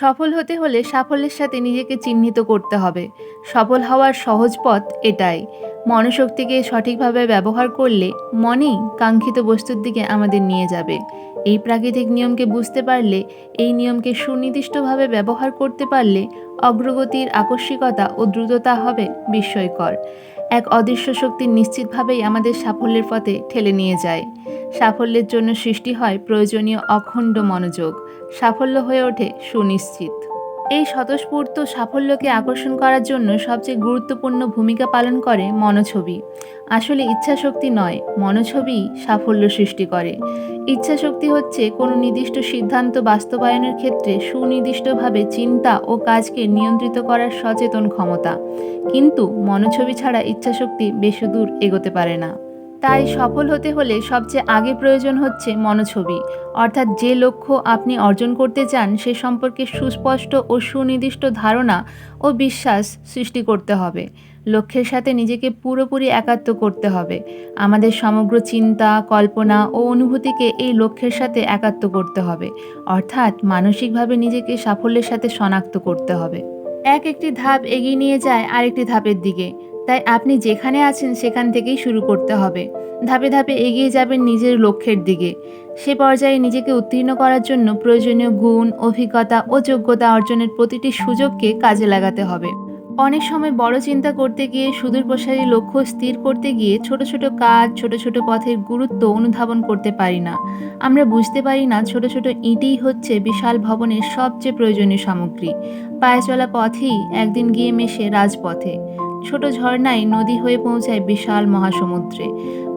সফল হতে হলে সাফল্যের সাথে নিজেকে চিহ্নিত করতে হবে। সফল হওয়ার সহজ পথ এটাই। মনশক্তিকে সঠিকভাবে ব্যবহার করলে মনেই কাঙ্ক্ষিত বস্তুর দিকে আমাদের নিয়ে যাবে। এই প্রাকৃতিক নিয়মকে বুঝতে পারলে, এই নিয়মকে সুনির্দিষ্টভাবে ব্যবহার করতে পারলে অগ্রগতির আকস্মিকতা ও দ্রুততা হবে বিস্ময়কর। এক অদৃশ্য শক্তি নিশ্চিতভাবেই আমাদের সাফল্যের পথে ঠেলে নিয়ে যায়। সাফল্যের জন্য সৃষ্টি হয় প্রয়োজনীয় অখণ্ড মনোযোগ। সাফল্য হয়ে ওঠে সুনিশ্চিত। এই স্বতঃস্ফূর্ত সাফল্যকে আকর্ষণ করার জন্য সবচেয়ে গুরুত্বপূর্ণ ভূমিকা পালন করে মনোছবি। আসলে ইচ্ছাশক্তি নয়, মনোছবি সাফল্য সৃষ্টি করে। ইচ্ছাশক্তি হচ্ছে কোনো নির্দিষ্ট সিদ্ধান্ত বাস্তবায়নের ক্ষেত্রে সুনির্দিষ্টভাবে চিন্তা ও কাজকে নিয়ন্ত্রিত করার সচেতন ক্ষমতা। কিন্তু মনোছবি ছাড়া ইচ্ছাশক্তি বেশি দূর এগোতে পারে না। তাই সফল হতে হলে সবচেয়ে আগে প্রয়োজন হচ্ছে মনোছবি। অর্থাৎ যে লক্ষ্য আপনি অর্জন করতে চান, সে সম্পর্কে সুস্পষ্ট ও সুনির্দিষ্ট ধারণা ও বিশ্বাস সৃষ্টি করতে হবে। লক্ষ্যের সাথে নিজেকে পুরোপুরি একাত্ম করতে হবে। আমাদের সমগ্র চিন্তা, কল্পনা ও অনুভূতিকে এই লক্ষ্যের সাথে একাত্ম করতে হবে। অর্থাৎ মানসিকভাবে নিজেকে সাফল্যের সাথে শনাক্ত করতে হবে। এক একটি ধাপ এগিয়ে নিয়ে যায় আরেকটি ধাপের দিকে। তাই আপনি যেখানে আছেন সেখান থেকেই শুরু করতে হবে। ধাপে ধাপে এগিয়ে যাবেন নিজের লক্ষ্যের দিকে। সে পর্যায়ে নিজেকে উত্তীর্ণ করার জন্য প্রয়োজনীয় গুণ, অভিজ্ঞতা ও যোগ্যতা অর্জনের প্রতিটি সুযোগকে কাজে লাগাতে হবে। অনেক সময় বড় চিন্তা করতে গিয়ে সুদূর প্রসারী লক্ষ্য স্থির করতে গিয়ে ছোট ছোট কাজ, ছোট ছোট পথের গুরুত্ব অনুধাবন করতে পারি না। আমরা বুঝতে পারি না ছোট ছোট ইঁটেই হচ্ছে বিশাল ভবনের সবচেয়ে প্রয়োজনীয় সামগ্রী। পায়ে চলা পথেই একদিন গিয়ে মেশে রাজপথে। ছোট ঝর্ণায় নদী হয়ে পৌঁছায় বিশাল মহাসমুদ্রে।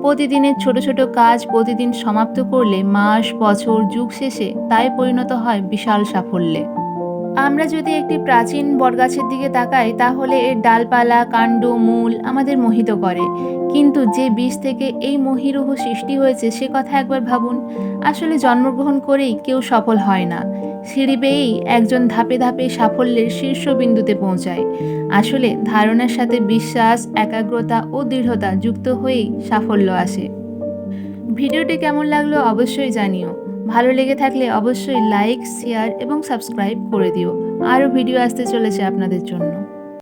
প্রতিদিনের ছোট ছোট কাজ প্রতিদিন সমাপ্ত করলে মাস, বছর, যুগ শেষে তাই পরিণত হয় বিশাল সাফল্যে। আমরা যদি একটি প্রাচীন বটগাছের দিকে তাকাই, তাহলে এর ডালপালা, কাণ্ড, মূল আমাদের মোহিত করে। কিন্তু যে বীজ থেকে এই মহিরুহ সৃষ্টি হয়েছে, সে কথা একবার ভাবুন। আসলে জন্মগ্রহণ করেই কেউ সফল হয় না। সিঁড়ি বেয়েই একজন ধাপে ধাপে সাফল্যের শীর্ষবিন্দুতে পৌঁছায়। আসলে ধারণার সাথে বিশ্বাস, একাগ্রতা ও দৃঢ়তা যুক্ত হয়েই সাফল্য আসে। ভিডিওটি কেমন লাগল অবশ্যই জানিও। ভালো লেগে থাকলে অবশ্যই লাইক, শেয়ার এবং সাবস্ক্রাইব করে দিও। আরও ভিডিও আসতে চলেছে আপনাদের জন্য।